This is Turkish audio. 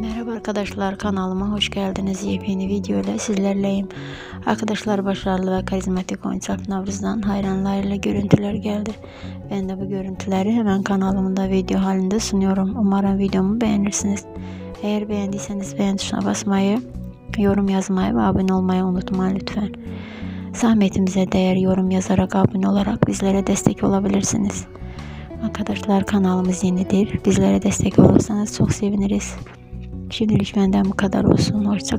Merhaba arkadaşlar kanalıma hoş geldiniz. Yepyeni video ile sizlerleyim. Arkadaşlar başarılı ve karizmatik oyuncu Alp Navruz'dan hayranlarıyla görüntüler geldi. Ben de bu görüntüleri hemen kanalımda video halinde sunuyorum. Umarım videomu beğenirsiniz. Eğer beğendiyseniz beğen tuşuna basmayı, yorum yazmayı ve abone olmayı unutmayın lütfen. Zahmetimize değer yorum yazarak abone olarak bizlere destek olabilirsiniz. Arkadaşlar kanalımız yenidir. Bizlere destek olursanız çok seviniriz. Şimdilik benden bu kadar olsun. Hoşça